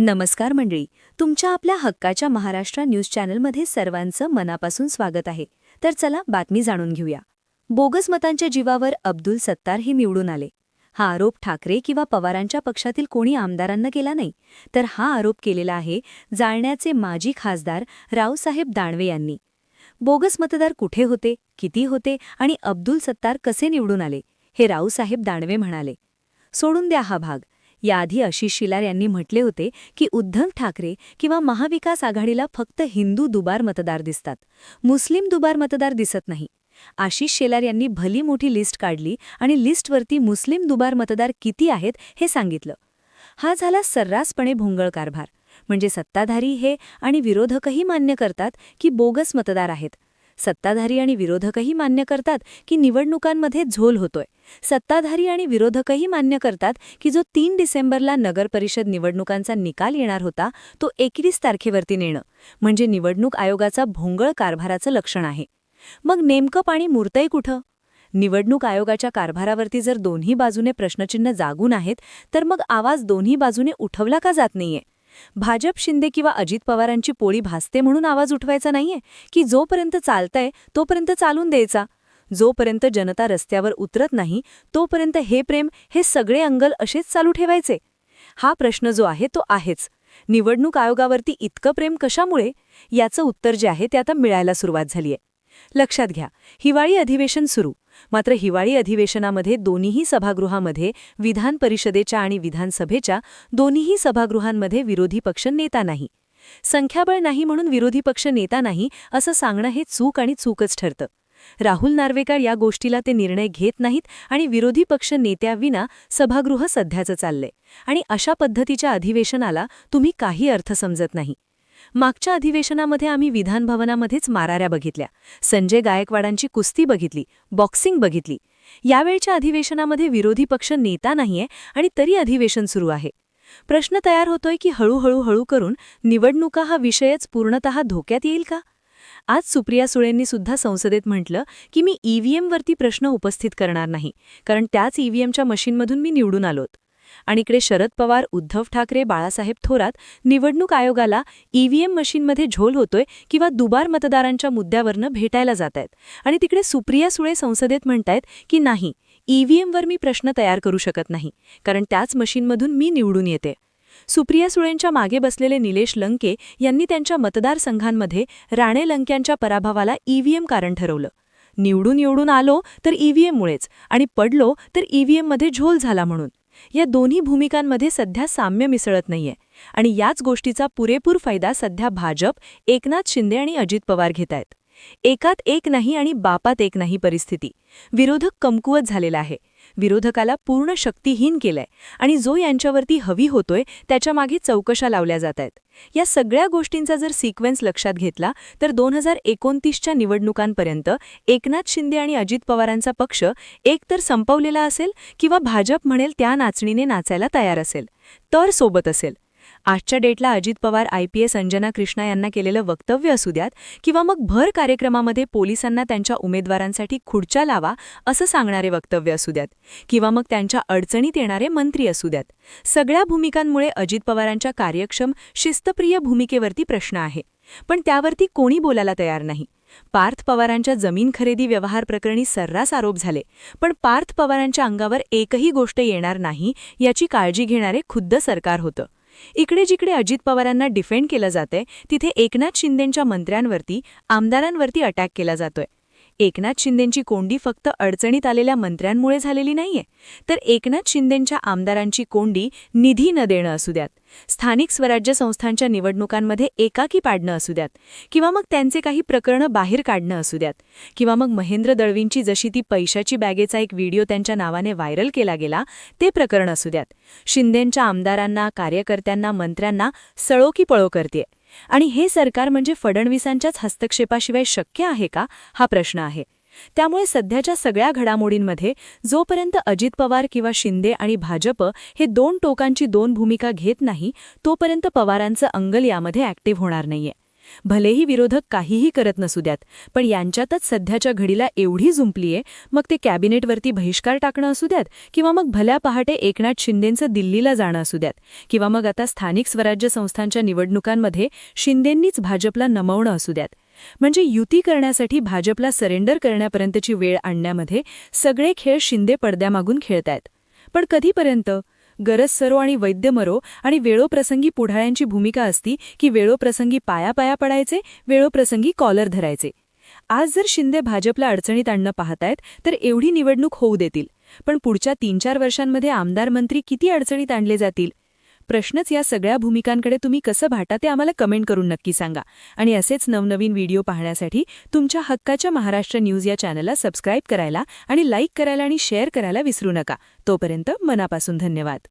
नमस्कार मंडळी तुमच्या आपल्या हक्काच्या महाराष्ट्र न्यूज चॅनलमध्ये सर्वांचं मनापासून स्वागत आहे. तर चला बातमी जाणून घेऊया. बोगस मतांच्या जीवावर अब्दुल सत्तार हे निवडून आले. हा आरोप ठाकरे किंवा पवारांच्या पक्षातील कोणी आमदारांना केला नाही तर हा आरोप केलेला आहे जाळण्याचे माजी खासदार रावसाहेब दानवे यांनी. बोगस मतदार कुठे होते किती होते आणि अब्दुल सत्तार कसे निवडून आले हे रावसाहेब दानवे म्हणाले. सोडून द्या हा भाग. याआधी आशिष शिलार यांनी म्हटले होते की उद्धव ठाकरे किंवा महाविकास आघाडीला फक्त हिंदू दुबार मतदार दिसतात. मुस्लिम दुबार मतदार दिसत नाही. आशिष शेलार यांनी भली मोठी लिस्ट काढली आणि लिस्टवरती मुस्लिम दुबार मतदार किती आहेत हे सांगितलं. हा झाला सर्रासपणे भोंगळ कारभार. म्हणजे सत्ताधारी हे आणि विरोधकही मान्य करतात की बोगस मतदार आहेत. सत्ताधारी आणि विरोधकही मान्य करतात की निवडणुकांमध्ये झोल होतोय. सत्ताधारी आणि विरोधकही मान्य करतात की जो तीन डिसेंबरला नगरपरिषद निवडणुकांचा निकाल येणार होता तो एकवीस तारखेवरती नेणं म्हणजे निवडणूक आयोगाचा भोंगळ कारभाराचं लक्षण आहे. मग नेमकं पाणी मुरतंय कुठं? निवडणूक आयोगाच्या कारभारावरती जर दोन्ही बाजूने प्रश्नचिन्ह जागून आहेत तर मग आवाज दोन्ही बाजूने उठवला का जात नाहीये? भाजप शिंदे किंवा अजित पवारांची पोळी भासते म्हणून आवाज उठवायचा नाहीये? की जोपर्यंत चालतंय तोपर्यंत चालून द्यायचा? जोपर्यंत जनता रस्त्यावर उतरत नाही तोपर्यंत हे प्रेम हे सगळे अंगल असेच चालू ठेवायचे? हा प्रश्न जो आहे तो आहेच. निवडणूक आयोगावरती इतकं प्रेम कशामुळे? याचं उत्तर जे आहे ते आता मिळायला सुरुवात झालीय. लक्षात घ्या. हिवाळी अधिवेशन सुरू. मात्र हिवाळी अधिवेशनामध्ये दोन्हीही सभागृहामध्ये विधान परिषदेच्या आणि विधानसभेच्या दोन्हीही सभागृहांमध्ये विरोधी पक्ष नेता नाही. संख्याबळ नाही म्हणून विरोधी पक्ष नेता नाही असं सांगणं हे चूक आणि चूकच ठरतं. राहुल नार्वेकर या गोष्टीला ते निर्णय घेत नाहीत आणि विरोधी पक्ष नेत्याविना सभागृह सध्याचं चाललंय. आणि अशा पद्धतीच्या अधिवेशनाला तुम्ही काही अर्थ समजत नाही. मागच्या अधिवेशनामध्ये आम्ही विधानभवनामध्येच माराऱ्या बघितल्या. संजय गायकवाडांची कुस्ती बघितली बॉक्सिंग बघितली. यावेळच्या अधिवेशनामध्ये विरोधी पक्ष नेता नाहीये आणि तरी अधिवेशन सुरू आहे. प्रश्न तयार होतोय की हळूहळू हळू करून निवडणुका हा विषयच पूर्णतः धोक्यात येईल का? आज सुप्रिया सुळेंनी सुद्धा संसदेत म्हटलं की मी ईव्हीएमवरती प्रश्न उपस्थित करणार नाही कारण त्याच ईव्हीएमच्या मशीनमधून मी निवडून आलोत. आणि इकडे शरद पवार उद्धव ठाकरे बाळासाहेब थोरात निवडणूक आयोगाला ईव्हीएम मशीनमध्ये झोल होतोय किंवा दुबार मतदारांच्या मुद्द्यावरनं भेटायला जात आहेत आणि तिकडे सुप्रिया सुळे संसदेत म्हणतायत की नाही ईव्हीएमवर मी प्रश्न तयार करू शकत नाही कारण त्याच मशीनमधून मी निवडून येते. सुप्रिया सुळेंच्या मागे बसलेले निलेश लंके यांनी त्यांच्या मतदारसंघांमध्ये राणे लंक्यांच्या पराभवाला ईव्हीएम कारण ठरवलं. निवडून निवडून आलो तर ईव्हीएममुळेच आणि पडलो तर ईव्हीएममध्ये झोल झाला म्हणून. या दोन्ही भूमिकांमध्ये सध्या साम्य मिसळत नाहीये. आणि याच गोष्टीचा पुरेपूर फायदा सध्या भाजप एकनाथ शिंदे आणि अजित पवार घेत आहेत. एकात एक नाही आणि बापात एक नाही परिस्थिती. विरोधक कमकुवत झालेला आहे. विरोधकाला पूर्ण शक्तीहीन केलंय आणि जो यांच्यावरती हवी होतोय त्याच्यामागे चौकशा लावल्या जात आहेत या सगळ्या गोष्टींचा जर सिक्वेन्स लक्षात घेतला तर दोन हजार एकोणतीसच्या निवडणुकांपर्यंत एकनाथ शिंदे आणि अजित पवारांचा पक्ष एकतर संपवलेला असेल किंवा भाजप म्हणेल त्या नाचणीने नाचायला तयार असेल तर सोबत असेल. आजच्या डेटला Ajit Pawar I P S Anjana Krishna यांना केलेलं वक्तव्य असू द्यात किंवा मग भर कार्यक्रमामध्ये पोलिसांना त्यांच्या उमेदवारांसाठी खुर्च्या लावा असं सांगणारे वक्तव्य असू द्यात किंवा मग त्यांच्या अडचणीत येणारे मंत्री असू द्यात. सगळ्या भूमिकांमुळे अजित पवारांच्या कार्यक्षम शिस्तप्रिय भूमिकेवरती प्रश्न आहे. पण त्यावरती कोणी बोलायला तयार नाही. पार्थ पवारांच्या जमीन खरेदी व्यवहार प्रकरणी सर्रास आरोप झाले. पण पार्थ पवारांच्या अंगावर एकही गोष्ट येणार नाही याची काळजी घेणारे खुद्द सरकार होतं. इकडे जिकडे अजित पवारांना डिफेंड केलं जातंय तिथे एकनाथ शिंदेंच्या मंत्र्यांवरती आमदारांवरती अटॅक केला जातोय. एकनाथ शिंदेंची कोंडी फक्त अडचणीत आलेल्या मंत्र्यांमुळे झालेली नाहीये. तर एकनाथ शिंदेंच्या आमदारांची कोंडी निधी न देणं असू द्यात. स्थानिक स्वराज्य संस्थांच्या निवडणुकांमध्ये एकाकी पाडणं असू द्यात. किंवा मग त्यांचे काही प्रकरणं बाहेर काढणं असू द्यात. किंवा मग महेंद्र दळवींची जशी ती पैशाची बॅगेचा एक व्हिडिओ त्यांच्या नावाने व्हायरल केला गेला ते प्रकरण असू द्यात. शिंदेंच्या आमदारांना कार्यकर्त्यांना मंत्र्यांना सळो की पळो करते आणि हे सरकार म्हणजे फडणवीसांच्याच हस्तक्षेपाशिवाय शक्य आहे का? हा प्रश्न आहे. त्यामुळे सध्याच्या सगळ्या घडामोडींमध्ये जोपर्यंत अजित पवार किंवा शिंदे आणि भाजप हे दोन टोकांची दोन भूमिका घेत नाही तोपर्यंत पवारांचं अंगल यामध्ये ॲक्टिव्ह होणार नाहीये. भलेही विरोधक काहीही करत नसू द्यात पण यांच्यातच सध्याच्या घडीला एवढी जुंपलीये मग ते कॅबिनेटवरती बहिष्कार टाकणं असू द्यात किंवा मग भल्या पहाटे एकनाथ शिंदेंचं दिल्लीला जाणं असू द्यात किंवा मग आता स्थानिक स्वराज्य संस्थांच्या निवडणुकांमध्ये शिंदेंनीच भाजपला नमवणं असू द्यात. म्हणजे युती करण्यासाठी भाजपला सरेंडर करण्यापर्यंतची वेळ आणण्यामध्ये सगळे खेळ शिंदे पडद्यामागून खेळतायत. पण कधीपर्यंत? गरज सरो आणि वैद्य मरो आणि वेळोप्रसंगी पुढाऱ्यांची भूमिका असती की वेळोप्रसंगी पाया पाया पडायचे वेळोप्रसंगी कॉलर धरायचे. आज जर शिंदे भाजपला अडचणीत आणणं पाहतायत तर एवढी निवडणूक होऊ देतील. पण पुढच्या तीन चार वर्षांमध्ये आमदार मंत्री किती अडचणीत आणले जातील? प्रश्नच या सगळ्या भूमिकांकडे तुम्ही कसं भाटा ते आम्हाला कमेंट करून नक्की सांगा. आणि असेच नवनवीन व्हिडिओ पाहण्यासाठी तुमच्या हक्काच्या महाराष्ट्र न्यूज या चॅनलला सबस्क्राईब करायला आणि लाईक करायला आणि शेअर करायला विसरू नका. तोपर्यंत मनापासून धन्यवाद.